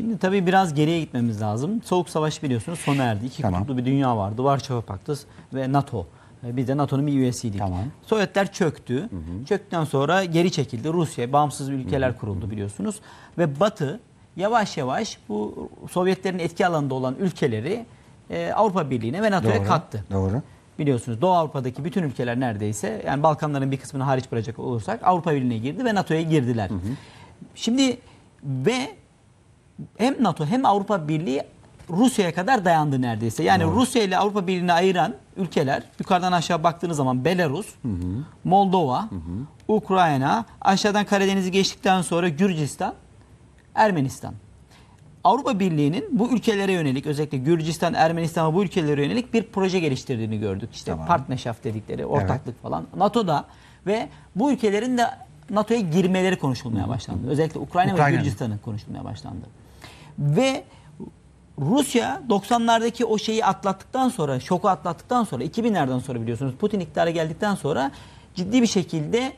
Şimdi tabii biraz geriye gitmemiz lazım. Soğuk Savaş biliyorsunuz sona erdi. İki Tamam. kutuplu bir dünya vardı. Varşova Paktı ve NATO. Ee, Biz de NATO'nun bir üyesiydik. Tamam. Sovyetler çöktü. Çöktükten sonra geri çekildi. Rusya bağımsız ülkeler kuruldu biliyorsunuz. Ve Batı yavaş yavaş bu Sovyetlerin etki alanında olan ülkeleri e, Avrupa Birliği'ne ve NATO'ya kattı. Doğru. Biliyorsunuz Doğu Avrupa'daki bütün ülkeler neredeyse yani Balkanların bir kısmını hariç bırakacak olursak Avrupa Birliği'ne girdi ve NATO'ya girdiler. Şimdi ve hem NATO hem Avrupa Birliği Rusya'ya kadar dayandı neredeyse. Yani Rusya ile Avrupa Birliği'ni ayıran ülkeler yukarıdan aşağı baktığınız zaman Belarus, Moldova, Ukrayna, aşağıdan Karadeniz'i geçtikten sonra Gürcistan, Ermenistan. Avrupa Birliği'nin bu ülkelere yönelik özellikle Gürcistan, Ermenistan ve bu ülkelere yönelik bir proje geliştirdiğini gördük. İşte Tamam. partnerschaft dedikleri ortaklık falan. NATO'da ve bu ülkelerin de NATO'ya girmeleri konuşulmaya başlandı. Özellikle Ukrayna ve Ukrayna'nın. Gürcistan'ın konuşulmaya başlandı. Ve Rusya 90'lardaki o şeyi atlattıktan sonra, şoku atlattıktan sonra 2000'lerden sonra biliyorsunuz Putin iktidara geldikten sonra ciddi bir şekilde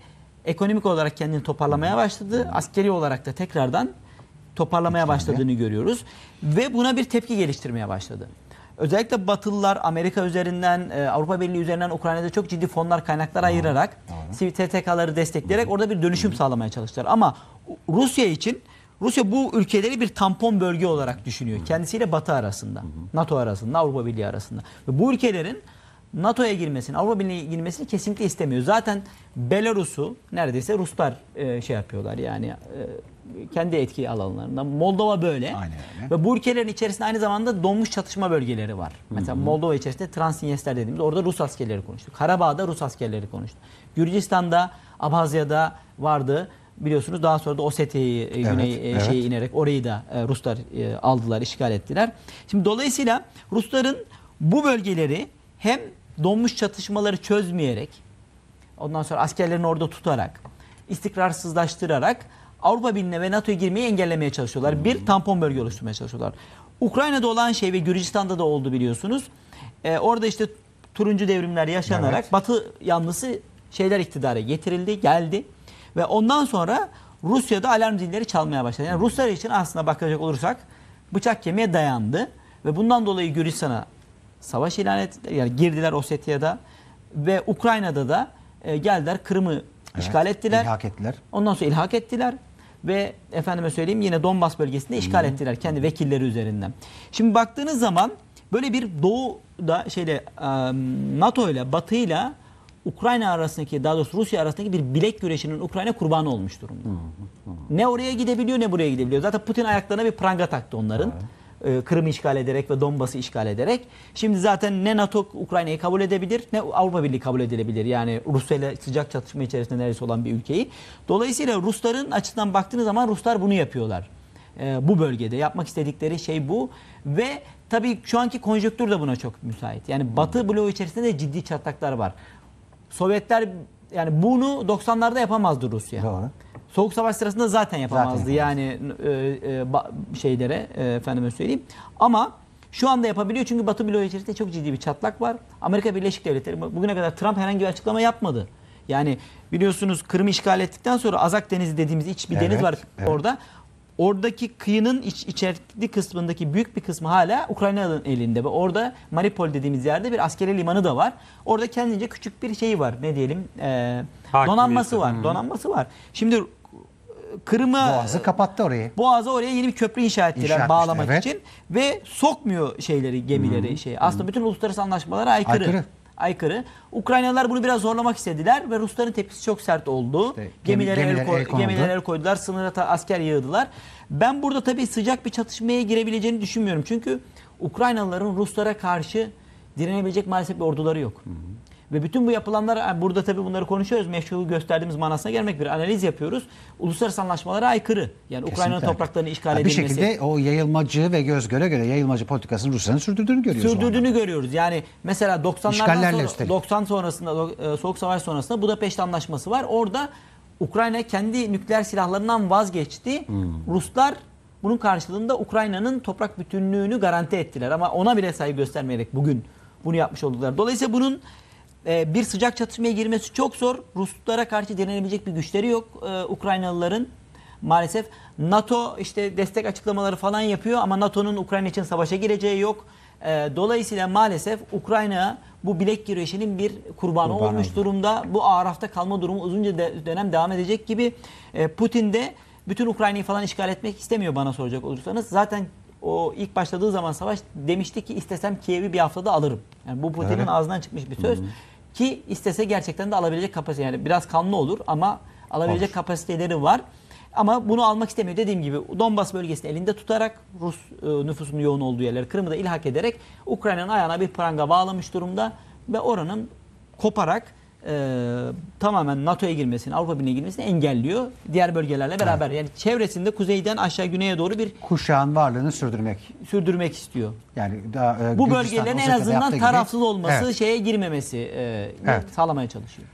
ekonomik olarak kendini toparlamaya başladı. Askeri olarak da tekrardan toparlamaya başladığını görüyoruz. Ve buna bir tepki geliştirmeye başladı. Özellikle Batılılar Amerika üzerinden, e, Avrupa Birliği üzerinden Ukrayna'da çok ciddi fonlar, kaynaklar ayırarak, sivil TTK'ları destekleyerek orada bir dönüşüm sağlamaya çalıştılar. Ama Rusya için Rusya bu ülkeleri bir tampon bölge olarak düşünüyor. Kendisiyle Batı arasında, NATO arasında, Avrupa Birliği arasında. Ve bu ülkelerin NATO'ya girmesini, Avrupa Birliği'ne girmesini kesinlikle istemiyor. Zaten Belarus'u neredeyse Ruslar e, şey yapıyorlar yani e, kendi etki alanlarında. Moldova böyle. Aynen öyle. Ve bu ülkelerin içerisinde aynı zamanda donmuş çatışma bölgeleri var. Mesela Moldova içerisinde Transnistria dediğimiz orada Rus askerleri konuştu. Karabağ'da Rus askerleri konuştu. Gürcistan'da, Abhazya'da vardı. Biliyorsunuz daha sonra da Osetya'yı e, güney e, evet. şeye inerek orayı da e, Ruslar aldılar, işgal ettiler. Şimdi dolayısıyla Rusların bu bölgeleri hem donmuş çatışmaları çözmeyerek ondan sonra askerlerini orada tutarak istikrarsızlaştırarak Avrupa Birliği'ne ve NATO'ya girmeyi engellemeye çalışıyorlar. Bir tampon bölge oluşturmaya çalışıyorlar. Ukrayna'da olan şey ve Gürcistan'da da oldu biliyorsunuz. Ee, orada işte turuncu devrimler yaşanarak Evet. Batı yanlısı şeyler iktidara getirildi, geldi. Ve ondan sonra Rusya'da alarm zilleri çalmaya başladı. Yani Ruslar için aslında bakacak olursak bıçak kemiğe dayandı. Ve bundan dolayı Gürcistan'a savaş ilan ettiler. Yani girdiler Osetya'da ve Ukrayna'da da e, geldiler Kırım'ı işgal ettiler. İlhak ettiler. Ondan sonra ilhak ettiler ve efendime söyleyeyim yine Donbas bölgesinde işgal ettiler kendi vekilleri üzerinden. Şimdi baktığınız zaman böyle bir doğuda şeyle e, NATO ile Batı ile Ukrayna arasındaki daha doğrusu Rusya arasındaki bir bilek güreşinin Ukrayna kurbanı olmuş durumda. Ne oraya gidebiliyor ne buraya gidebiliyor. Zaten Putin ayaklarına bir pranga taktı onların. Ee, Kırım'ı işgal ederek ve Donbas'ı işgal ederek. Şimdi zaten ne NATO Ukrayna'yı kabul edebilir ne Avrupa Birliği kabul edilebilir. Yani Rusya ile sıcak çatışma içerisinde neredeyse olan bir ülkeyi. Dolayısıyla Rusların açısından baktığınız zaman Ruslar bunu yapıyorlar. Ee, bu bölgede yapmak istedikleri şey bu ve tabii şu anki konjonktür de buna çok müsait. Yani Batı bloğu içerisinde de ciddi çatlaklar var. Sovyetler yani bunu 90'larda yapamazdı Rusya. Doğru. Soğuk Savaş sırasında zaten yapamazdı. Zaten yani e, e, şeylere e, efendime söyleyeyim. Ama şu anda yapabiliyor çünkü Batı bloğu içerisinde çok ciddi bir çatlak var. Amerika Birleşik Devletleri bugüne kadar Trump herhangi bir açıklama yapmadı. Yani biliyorsunuz Kırım'ı işgal ettikten sonra Azak Denizi dediğimiz iç bir Evet, deniz var evet. orada. Oradaki kıyının iç, içerikli kısmındaki büyük bir kısmı hala Ukrayna'nın elinde ve orada Mariupol dediğimiz yerde bir askeri limanı da var. Orada kendince küçük bir şeyi var. Ne diyelim? E, Hakimiyeti. donanması var. Donanması var. Şimdi Kırım'ı Boğazı kapattı orayı. Boğaz'a oraya yeni bir köprü inşa ettiler İnşa bağlamak evet. için ve sokmuyor şeyleri gemileri şey. Aslında bütün uluslararası anlaşmalara aykırı. Aykırı. Aykırı. Ukraynalılar bunu biraz zorlamak istediler ve Rusların tepkisi çok sert oldu. İşte gemi- gemilere, el, gemilere koy- el gemilere el koydular, sınıra ta- asker yığdılar. Ben burada tabii sıcak bir çatışmaya girebileceğini düşünmüyorum. Çünkü Ukraynalıların Ruslara karşı direnebilecek maalesef bir orduları yok. Ve bütün bu yapılanlar burada tabii bunları konuşuyoruz. Meşru gösterdiğimiz manasına gelmek bir analiz yapıyoruz. Uluslararası anlaşmalara aykırı. Yani Ukrayna'nın topraklarını işgal Ya bir edilmesi. şekilde o yayılmacı ve göz göre göre yayılmacı politikasını Rusya'nın sürdürdüğünü görüyoruz. sürdürdüğünü görüyoruz. Yani mesela 90'lardan İşgallerle sonra üstelik. 90 sonrasında e, Soğuk Savaş sonrasında Budapeşt Anlaşması var. Orada Ukrayna kendi nükleer silahlarından vazgeçti. Hmm. Ruslar bunun karşılığında Ukrayna'nın toprak bütünlüğünü garanti ettiler ama ona bile saygı göstermeyerek bugün bunu yapmış oldular. Dolayısıyla bunun e, bir sıcak çatışmaya girmesi çok zor. Ruslara karşı direnebilecek bir güçleri yok e, Ukraynalıların. maalesef. NATO işte destek açıklamaları falan yapıyor ama NATO'nun Ukrayna için savaşa gireceği yok. Ee, dolayısıyla maalesef Ukrayna bu bilek güreşinin bir kurbanı Kurbanı olmuş oldu. durumda. Bu arafta kalma durumu uzunca de- dönem devam edecek gibi. Ee, Putin de bütün Ukrayna'yı falan işgal etmek istemiyor bana soracak olursanız. Zaten o ilk başladığı zaman savaş demişti ki istesem Kiev'i bir haftada alırım. Yani bu Putin'in Evet. ağzından çıkmış bir söz. Ki istese gerçekten de alabilecek kapasite yani biraz kanlı olur ama alabilecek Olur. kapasiteleri var. Ama bunu almak istemiyor. Dediğim gibi Donbas bölgesini elinde tutarak Rus e, nüfusunun yoğun olduğu yerleri Kırım'ı da ilhak ederek Ukrayna'nın ayağına bir pranga bağlamış durumda ve oranın koparak e, tamamen NATO'ya girmesini, Avrupa Birliği'ne girmesini engelliyor. Diğer bölgelerle beraber. Yani çevresinde kuzeyden aşağı güneye doğru bir Kuşağın varlığını sürdürmek. sürdürmek istiyor. Yani daha, e, Bu Gürcistan, bölgelerin en Osetya'da yaptığı azından gibi. tarafsız olması, Evet. şeye girmemesi e, Evet. sağlamaya çalışıyor.